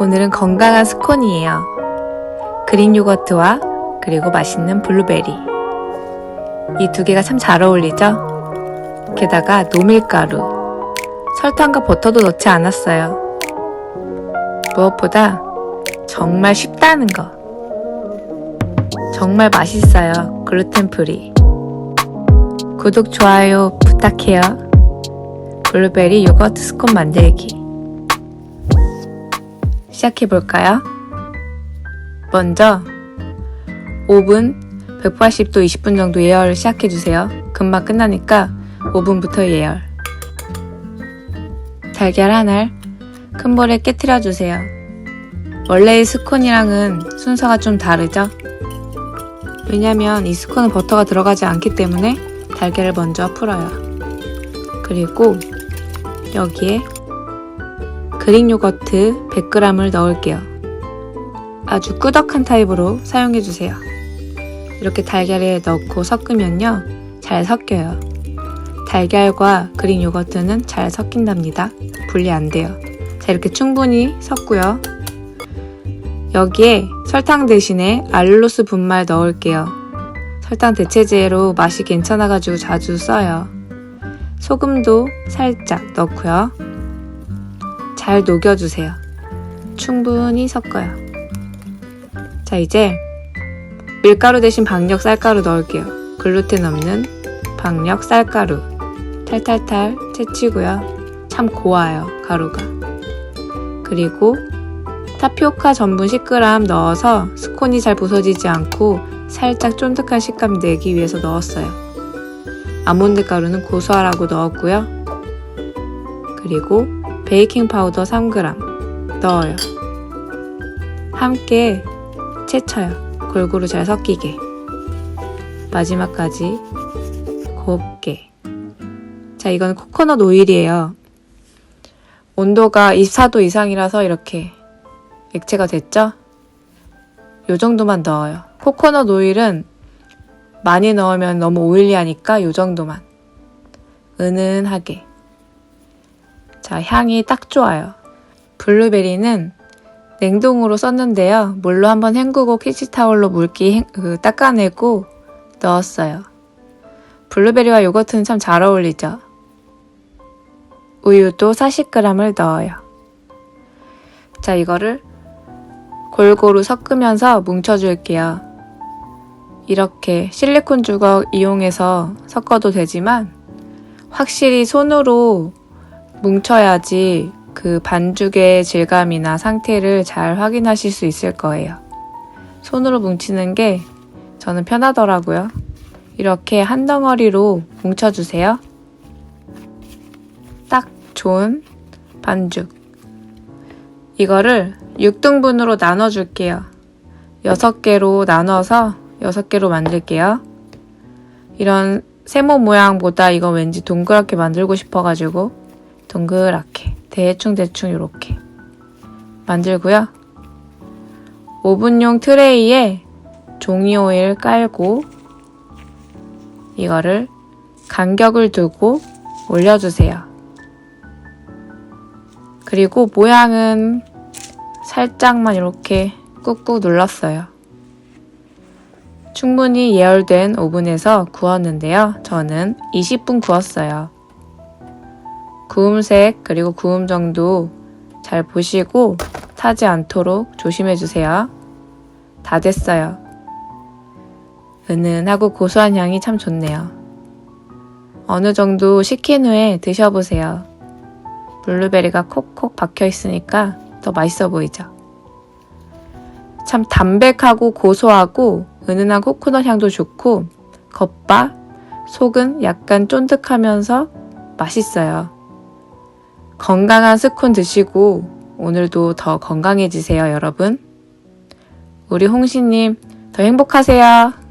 오늘은 건강한 스콘이에요. 그린 요거트와 그리고 맛있는 블루베리. 이 두 개가 참 잘 어울리죠? 게다가 노밀가루, 설탕과 버터도 넣지 않았어요. 무엇보다 정말 쉽다는 거. 정말 맛있어요. 글루텐 프리. 구독, 좋아요 부탁해요. 블루베리 요거트 스콘 만들기. 시작해 볼까요? 먼저 오븐 180도 20분 정도 예열을 시작해 주세요. 금방 끝나니까 5분부터 예열. 달걀 한 알 큰 볼에 깨트려 주세요. 원래의 스콘이랑은 순서가 좀 다르죠? 왜냐면 이 스콘은 버터가 들어가지 않기 때문에 달걀을 먼저 풀어요. 그리고 여기에 그릭 요거트 100g을 넣을게요. 아주 꾸덕한 타입으로 사용해주세요. 이렇게 달걀에 넣고 섞으면요. 잘 섞여요. 달걀과 그릭 요거트는 잘 섞인답니다. 분리 안 돼요. 자, 이렇게 충분히 섞고요. 여기에 설탕 대신에 알룰로스 분말 넣을게요. 설탕 대체제로 맛이 괜찮아가지고 자주 써요. 소금도 살짝 넣고요. 잘 녹여주세요. 충분히 섞어요. 자, 이제 밀가루 대신 박력 쌀가루 넣을게요. 글루텐 없는 박력 쌀가루. 탈탈탈 채치고요. 참 고와요, 가루가. 그리고 타피오카 전분 10g 넣어서 스콘이 잘 부서지지 않고 살짝 쫀득한 식감 내기 위해서 넣었어요. 아몬드 가루는 고소하라고 넣었고요. 그리고 베이킹 파우더 3g 넣어요. 함께 채쳐요. 골고루 잘 섞이게. 마지막까지 곱게. 자, 이건 코코넛 오일이에요. 온도가 24도 이상이라서 이렇게 액체가 됐죠? 요 정도만 넣어요. 코코넛 오일은 많이 넣으면 너무 오일리하니까 요 정도만. 은은하게. 자, 향이 딱 좋아요. 블루베리는 냉동으로 썼는데요. 물로 한번 헹구고 키치타올로 물기 행- 그, 닦아내고 넣었어요. 블루베리와 요거트는 참 잘 어울리죠? 우유도 40g을 넣어요. 자, 이거를 골고루 섞으면서 뭉쳐줄게요. 이렇게 실리콘 주걱 이용해서 섞어도 되지만 확실히 손으로 뭉쳐야지 그 반죽의 질감이나 상태를 잘 확인하실 수 있을 거예요. 손으로 뭉치는 게 저는 편하더라고요. 이렇게 한 덩어리로 뭉쳐주세요. 딱 좋은 반죽. 이거를 6등분으로 나눠줄게요. 6개로 나눠서 6개로 만들게요. 이런 세모 모양보다 이거 왠지 동그랗게 만들고 싶어가지고 동그랗게 대충대충 이렇게 만들고요. 오븐용 트레이에 종이 오일 깔고 이거를 간격을 두고 올려주세요. 그리고 모양은 살짝만 이렇게 꾹꾹 눌렀어요. 충분히 예열된 오븐에서 구웠는데요. 저는 20분 구웠어요. 구움색 그리고 구움 정도 잘 보시고 타지 않도록 조심해 주세요. 다 됐어요. 은은하고 고소한 향이 참 좋네요. 어느 정도 식힌 후에 드셔보세요. 블루베리가 콕콕 박혀 있으니까 더 맛있어 보이죠? 참 담백하고 고소하고 은은한 코코넛 향도 좋고 겉바 속은 약간 쫀득하면서 맛있어요. 건강한 스콘 드시고 오늘도 더 건강해지세요, 여러분. 우리 홍시님 더 행복하세요.